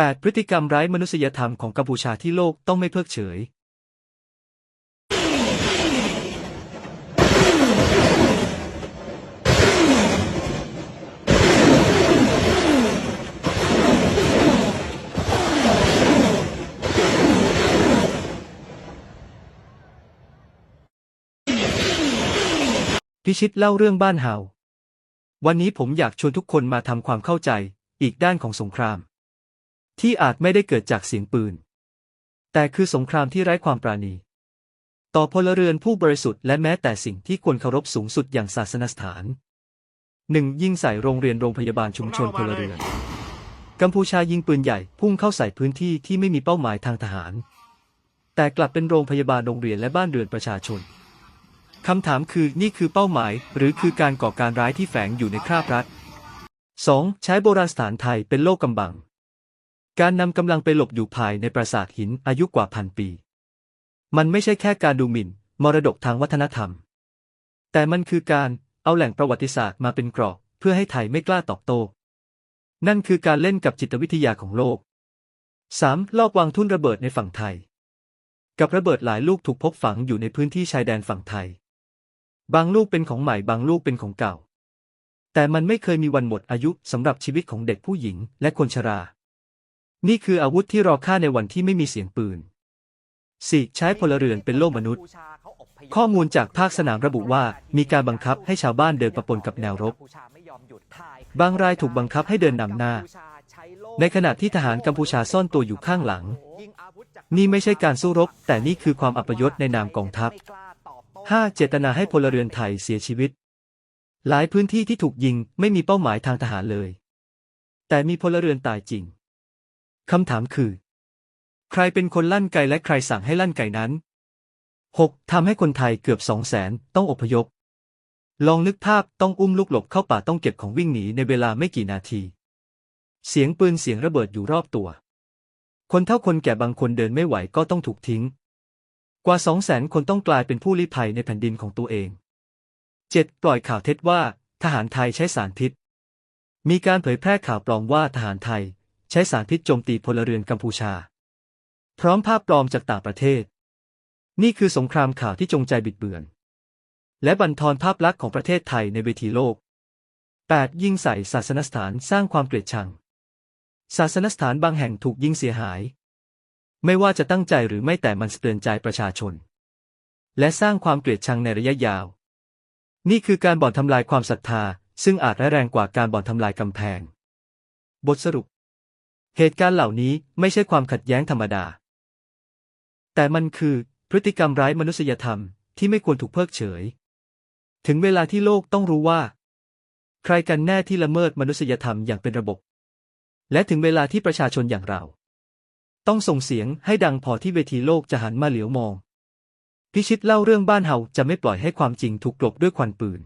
8. พฤติกรรมไร้มนุษยธรรมของกัมพูชาที่โลกต้องไม่เพิกเฉย พิชิตเล่าเรื่องบ้านเฮาวันนี้ผมอยากชวนทุกคนมาทำความเข้าใจ อีกด้านของสงคราม ที่อาจไม่ได้เกิดจากเสียงปืน แต่คือสงครามที่ไร้ความปราณี ต่อพลเรือนผู้บริสุทธิ์และแม้แต่สิ่งที่ควรเคารพสูงสุดอย่างศาสนสถานหนึ่งยิงใส่โรงเรียนโรงพยาบาลชุมชนพลเรือน กัมพูชายิงปืนใหญ่พุ่งเข้าใส่พื้นที่ที่ไม่มีเป้าหมายทางทหาร แต่กลับเป็นโรงพยาบาลโรงเรียนและบ้านเรือนประชาชนคำถามคือนี่คือเป้าหมาย หรือคือการก่อการร้ายที่แฝงอยู่ในคราบรัฐ 2. ใช้โบราณสถานไทยเป็นโลกกำบัง การนำกำลังไปหลบอยู่ภายในปราสาทหินอายุกว่าพันปี มันไม่ใช่แค่การดูหมิ่น มรดกทางวัฒนธรรม แต่มันคือการเอาแหล่งประวัติศาสตร์มาเป็นกรอบ เพื่อให้ไทยไม่กล้าตอบโต้ นั่นคือการเล่นกับจิตวิทยาของโลก 3. ลอบวางทุ่นระเบิดในฝั่งไทย กับระเบิดหลายลูกถูกพบฝังอยู่ในพื้นที่ชายแดนฝั่งไทย บางลูกเป็นของใหม่บางลูกเป็นของเก่า แต่มันไม่เคยมีวันหมดอายุสำหรับชีวิตของเด็กผู้หญิงและคนชรา นี่คืออาวุธที่รอฆ่าในวันที่ไม่มีเสียงปืน 4. ใช้พลเรือนเป็นโล่มนุษย์ ข้อมูลจากภาคสนามระบุว่ามีการบังคับให้ชาวบ้านเดินประปนกับแนวรบ บางรายถูกบังคับให้เดินนำหน้า ในขณะที่ทหารกัมพูชาซ่อนตัวอยู่ข้างหลัง นี่ไม่ใช่การสู้รบ แต่นี่คือความอัปยศในนามกองทัพ 5. เจตนาให้พลเรือนไทยเสียชีวิต หลายพื้นที่ที่ถูกยิงไม่มีเป้าหมายทางทหารเลย แต่มีพลเรือนตายจริง คำถามคือ ใครเป็นคนลั่นไกและใครสั่งให้ลั่นไกนั้น 6. ทำให้คนไทยเกือบสองแสนต้องอพยพ ลองนึกภาพต้องอุ้มลูกหลบเข้าป่าต้องเก็บของวิ่งหนีในเวลาไม่กี่นาที เสียงปืนเสียงระเบิดอยู่รอบตัว คนเท่าคนแก่บางคนเดินไม่ไหวก็ต้องถูกทิ้ง กว่าสองแสนคนต้องกลายเป็นผู้ลี้ภัยในแผ่นดินของตัวเอง 7. ปล่อยข่าวเท็จว่า ทหารไทยใช้สารพิษ มีการเผยแพร่ข่าวปลอมว่าทหารไทย ใช้สารพิษโจมตีพลเรือนกัมพูชา พร้อมภาพปลอมจากต่างประเทศ นี่คือสงครามข่าวที่จงใจบิดเบือน และบั่นทอนภาพลักษณ์ของประเทศไทยในเวทีโลก 8. ยิงใส่ศาสนสถานสร้างความเกลียดชัง ศาสนสถานบางแห่งถูกยิงเสียหาย ไม่ว่าจะตั้งใจหรือไม่แต่มันสะเตือนใจประชาชน และสร้างความเกลียดชังในระยะยาว นี่คือการบ่อนทำลายความศรัทธา ซึ่งอาจร้ายแรงกว่าการบ่อนทำลายกำแพง บทสรุป เหตุการณ์เหล่านี้ไม่ใช่ความขัดแย้งธรรมดา แต่มันคือพฤติกรรมร้ายมนุษยธรรมที่ไม่ควรถูกเพิกเฉย ถึงเวลาที่โลกต้องรู้ว่า ใครกันแน่ที่ละเมิดมนุษยธรรมอย่างเป็นระบบ และถึงเวลาที่ประชาชนอย่างเรา ต้องส่งเสียงให้ดังพอที่เวทีโลกจะหันมาเหลียวมอง พิชิตเล่าเรื่องบ้านเฮาจะไม่ปล่อยให้ความจริงถูกกลบด้วยควันปืน